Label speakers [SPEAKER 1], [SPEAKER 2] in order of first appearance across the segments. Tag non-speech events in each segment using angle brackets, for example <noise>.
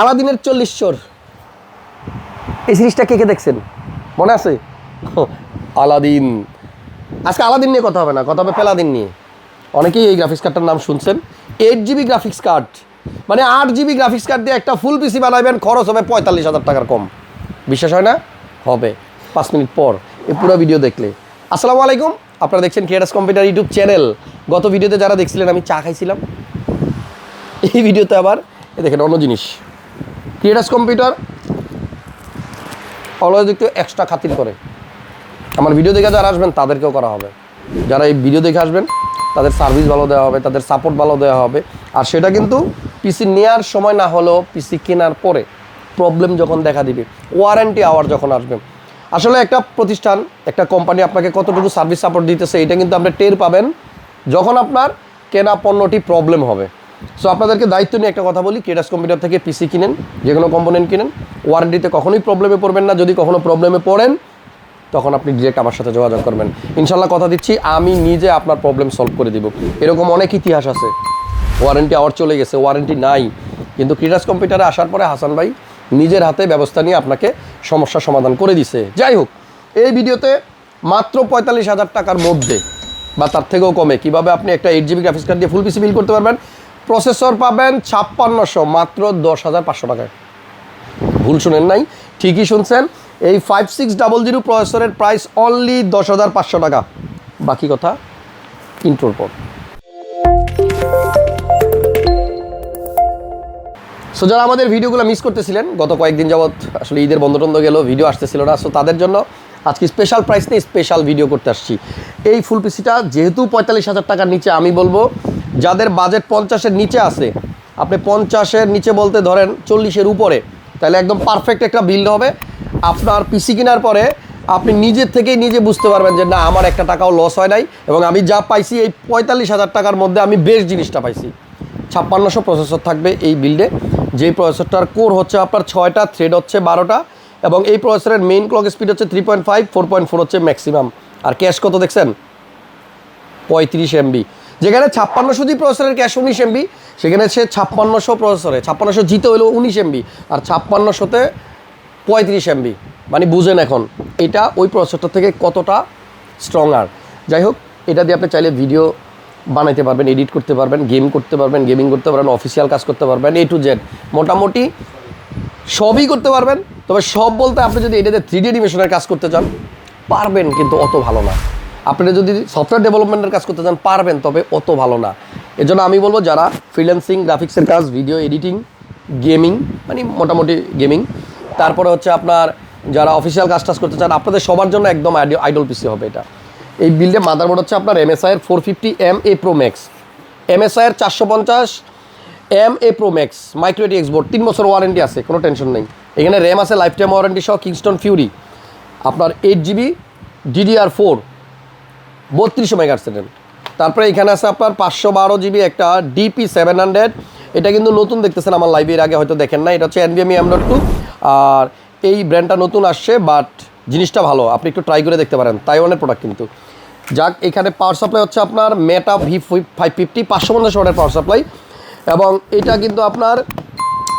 [SPEAKER 1] আলাদিনের চল্লিশ চোর। এই সিরিজটা কে কে দেখছেন? মনে আছে? <laughs> আলাদিন। আজকে আলাদিন নিয়ে কথা হবে না, কথা হবে পেলাদিন নিয়ে। অনেকেই এই গ্রাফিক্স কার্ডটার নাম শুনছেন। এইট জিবি গ্রাফিক্স কার্ড মানে আট জিবি গ্রাফিক্স কার্ড দিয়ে একটা ফুল পিসি বানাবেন খরচ হবে পঁয়তাল্লিশ হাজার টাকার কম। বিশ্বাস হয় না? হবে। পাঁচ মিনিট পর এই পুরো ভিডিও দেখলে। আসসালামু আলাইকুম। আপনারা দেখছেন ক্রিয়েটার্স কম্পিউটার ইউটিউব চ্যানেল গত ভিডিওতে যারা দেখছিলেন, আমি চা খাইছিলাম। এই ভিডিওতে আবার দেখেন অন্য জিনিস। ক্রিয়েটার্স কম্পিউটার অলওয়েজ একটু এক্সট্রা খাতির করে। আমার ভিডিও দেখে যারা আসবেন, তাদেরকেও করা হবে। যারা এই ভিডিও দেখে আসবেন, তাদের সার্ভিস ভালো দেওয়া হবে, তাদের সাপোর্ট ভালো দেওয়া হবে। আর সেটা কিন্তু পিসি নেওয়ার সময় না হলেও পিসি কেনার পরে প্রবলেম যখন দেখা দিবে ওয়ারেন্টি আওয়ার যখন আসবে। আসলে একটা প্রতিষ্ঠান, একটা কোম্পানি আপনাকে কতটুকু সার্ভিস সাপোর্ট দিতেছে, এটা কিন্তু আপনি টের পাবেন। যখন আপনার কেনা পণ্যটি প্রবলেম হবে। সো আপনাদেরকে দায়িত্ব নিয়ে একটা কথা বলি। কেটাস কম্পিউটার থেকে পিসি কিনেন, যে কোনো কম্পোনেন্ট কিনেন। ওয়ারেন্টিতে কখনোই প্রবলেমে পড়বেন না। যদি কখনো প্রবলেমে পড়েন, তখন আপনি ডিরেক্ট আমার সাথে যোগাযোগ করবেন। ইনশাল্লাহ কথা দিচ্ছি, আমি নিজে আপনার প্রবলেম সলভ করে দিব। এরকম অনেক ইতিহাস আছে। ওয়ারেন্টি আওয়ার চলে গেছে ওয়ারেন্টি নাই। কিন্তু ক্রিটাস কম্পিউটারে আসার পরে হাসান ভাই নিজের হাতে ব্যবস্থা নিয়ে আপনাকে সমস্যার সমাধান করে দিছে। যাই হোক, এই ভিডিওতে মাত্র পঁয়তাল্লিশ হাজার টাকার মধ্যে, বা তার থেকেও কমে, কীভাবে আপনি একটা এইট জিবি গ্রাফিক্স কার্ড দিয়ে ফুল পিসি বিল করতে পারবেন প্রসেসর পাবেন ছাপ্পান্নশো, মাত্র দশ হাজার পাঁচশো টাকায়। ভুল শুনেন নাই, ঠিকই শুনছেন। এই ফাইভ সিক্স ডাবল জিরো প্রসেসরের প্রাইস অনলি দশ হাজার পাঁচশো টাকা। বাকি কথা ইন্ট্রোর পর। সো যারা আমাদের ভিডিওগুলো মিস করতেছিলেন, গত কয়েকদিন যাবৎ আসলে ঈদের বন্ধ টন্ধ গেল ভিডিও আসতেছিল না। সো তাদের জন্য আজকে স্পেশাল প্রাইস নিয়ে স্পেশাল ভিডিও করতে আসছি। এই ফুল পিসিটা যেহেতু পঁয়তাল্লিশ হাজার টাকার নিচে, আমি বলব যাদের বাজেট পঞ্চাশের নিচে আছে, আপনি পঞ্চাশের নিচে বলতে ধরেন চল্লিশের উপরে, তাহলে একদম পারফেক্ট একটা বিল্ড হবে। আপনার পিসি কেনার পরে আপনি নিজের থেকেই নিজে বুঝতে পারবেন যে না, আমার একটা টাকাও লস হয় নাই এবং আমি যা পাইছি এই পঁয়তাল্লিশ হাজার টাকার মধ্যে আমি বেশ জিনিসটা পাইছি। ছাপ্পান্নশো প্রসেসর থাকবে এই বিল্ডে যেই প্রসেসরটার কোর হচ্ছে আপনার ছয়টা থ্রেড হচ্ছে বারোটা এবং এই প্রসেসরের মেইন ক্লক স্পিড হচ্ছে three point five four point four হচ্ছে ম্যাক্সিমাম আর ক্যাশ কত দেখছেন? পঁয়ত্রিশ এমবি যেখানে ছাপ্পান্নশো জি প্রসেসরের ক্যাশ উনিশ এমবি সেখানে সে ছাপ্পান্নশো প্রসেসরে ছাপ্পান্নশো জিতে হলো উনিশ এমবি আর ছাপ্পান্নশোতে পঁয়ত্রিশ এমবি মানে বুঝেন এখন, এটা ওই প্রসেসরটা থেকে কতটা স্ট্রং আর যাই হোক, এটা দিয়ে আপনি চাইলে ভিডিও বানাইতে পারবেন এডিট করতে পারবেন গেম করতে পারবেন গেমিং করতে পারবেন অফিসিয়াল কাজ করতে পারবেন এ টু জেড মোটামুটি সবই করতে পারবেন, তবে সব বলতে আপনি যদি এটাতে থ্রি ডি অ্যানিমেশনের কাজ করতে চান, পারবেন কিন্তু অত ভালো না। আপনি যদি সফটওয়্যার ডেভেলপমেন্টের কাজ করতে চান, পারবেন, তবে অত ভালো না। এজন্য আমি বলব, যারা ফ্রিল্যান্সিং গ্রাফিক্সের কাজ ভিডিও এডিটিং গেমিং মানে মোটামুটি গেমিং তারপরে হচ্ছে আপনার যারা অফিসিয়াল কাজ টাজ করতে চান, আপনাদের সবার জন্য একদম আইডল পিসি হবে এটা। এই বিল্ডে মাদারবোর্ড হচ্ছে আপনার এমএসআইয়ের four fifty M A pro max এমএসআইয়ের চারশো পঞ্চাশ এম এ প্রো ম্যাক্স মাইক্রোটি এক্সবোর্ড তিন বছর ওয়ারেন্টি আছে, কোনো টেনশন নেই। এখানে র্যাম আছে লাইফ টাইম ওয়ারেন্টি সহ কিংস্টন ফিউরি আপনার এইট জিবি ডিডিআর ফোর বত্রিশশো মেগাহার্সের তারপরে এখানে আছে আপনার পাঁচশো বারো জিবি একটা ডিপি সেভেন হান্ড্রেড। এটা কিন্তু নতুন দেখতেছেন আমার লাইভের আগে হয়তো দেখেন না এটা হচ্ছে এনবিএমই এম ডট টু আর এই ব্র্যান্ডটা নতুন আসছে বাট জিনিসটা ভালো। আপনি একটু ট্রাই করে দেখতে পারেন। তাইওয়ানের প্রোডাক্ট কিন্তু। যাক, এখানে পাওয়ার সাপ্লাই হচ্ছে আপনার মেটা ভি ফাইভ ফিফটি পাঁচশো পঞ্চাশ ওয়াটের পাওয়ার সাপ্লাই এবং এটা কিন্তু আপনার,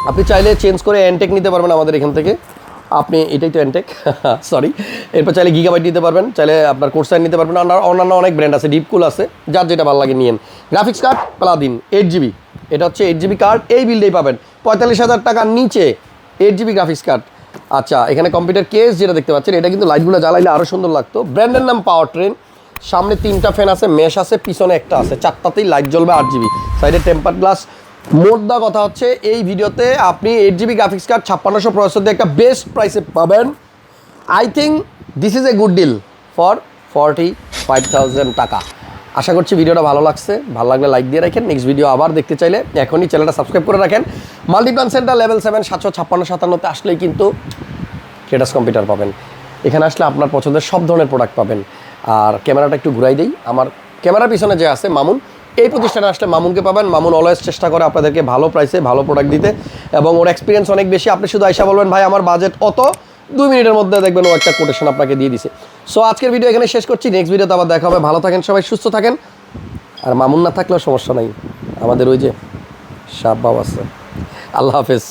[SPEAKER 1] আপনি চাইলে চেঞ্জ করে এনটেক নিতে পারবেন আমাদের এখান থেকে। আপনি এটাই তো এনটেক সরি <laughs> এরপর চাইলে গিগাবাইট নিতে পারবেন, চাইলে আপনার কোর্সাইন নিতে পারবেন আর অন্যান্য অনেক ব্র্যান্ড আছে ডিপকুল আছে, যার যেটা ভালো লাগে নিয়েন গ্রাফিক্স কার্ড প্লাদিন এইট জিবি এটা হচ্ছে এইট জিবি কার্ড এই বিলটাই পাবেন। পঁয়তাল্লিশ হাজার টাকার নিচে এইট জিবি গ্রাফিক্স কার্ড আচ্ছা এখানে কম্পিউটার কেস যেটা দেখতে পাচ্ছেন, এটা কিন্তু লাইটগুলো জ্বালাইলে আরও সুন্দর লাগতো। ব্র্যান্ডের নাম পাওয়ার ট্রেন সামনে তিনটা ফ্যান আছে মেশ আছে, পিছনে একটা আছে। চারটাতেই লাইট জ্বলবে আট জিবি সাইডে টেম্পার গ্লাস মোদ্দা কথা হচ্ছে, এই ভিডিওতে আপনি এইট জিবি গ্রাফিক্স কার্ড ছাপ্পান্নশো প্রসেসর দিয়ে একটা বেস্ট প্রাইসে পাবেন। I think this is a good deal for forty five thousand টাকা। আশা করছি ভিডিওটা ভালো লাগছে। ভালো লাগলে লাইক দিয়ে রাখেন। নেক্সট ভিডিও আবার দেখতে চাইলে এখনই চ্যানেলটা সাবস্ক্রাইব করে রাখেন। মাল্টিপ্লান সেন্টার লেভেল সেভেন সাতশো ছাপ্পান্ন, সাতান্নতে আসলেই কিন্তু ক্রেটাস কম্পিউটার পাবেন। এখানে আসলে আপনার পছন্দের সব ধরনের প্রোডাক্ট পাবেন। আর ক্যামেরাটা একটু ঘুরাই দিই। আমার ক্যামেরার পিছনে যে আছে মামুন এই প্রতিষ্ঠানে আসলে মামুনকে পাবেন। মামুন অলওয়েজ চেষ্টা করে আপনাদেরকে ভালো প্রাইসে ভালো প্রোডাক্ট দিতে এবং ওর এক্সপিরিয়েন্স অনেক বেশি। আপনি শুধু আইসা বলবেন, ভাই, আমার বাজেট অত? দুই মিনিটের মধ্যে দেখবেন ও একটা কোটেশন আপনাকে দিয়ে দিছে। সো আজকের ভিডিও এখানে শেষ করছি। নেক্সট ভিডিওতে আবার দেখা হবে। ভালো থাকেন সবাই, সুস্থ থাকেন। আর মামুন না থাকলেও সমস্যা নাই। আমাদের ওই যে সাপ বাবা আছে। আল্লাহ হাফেজ।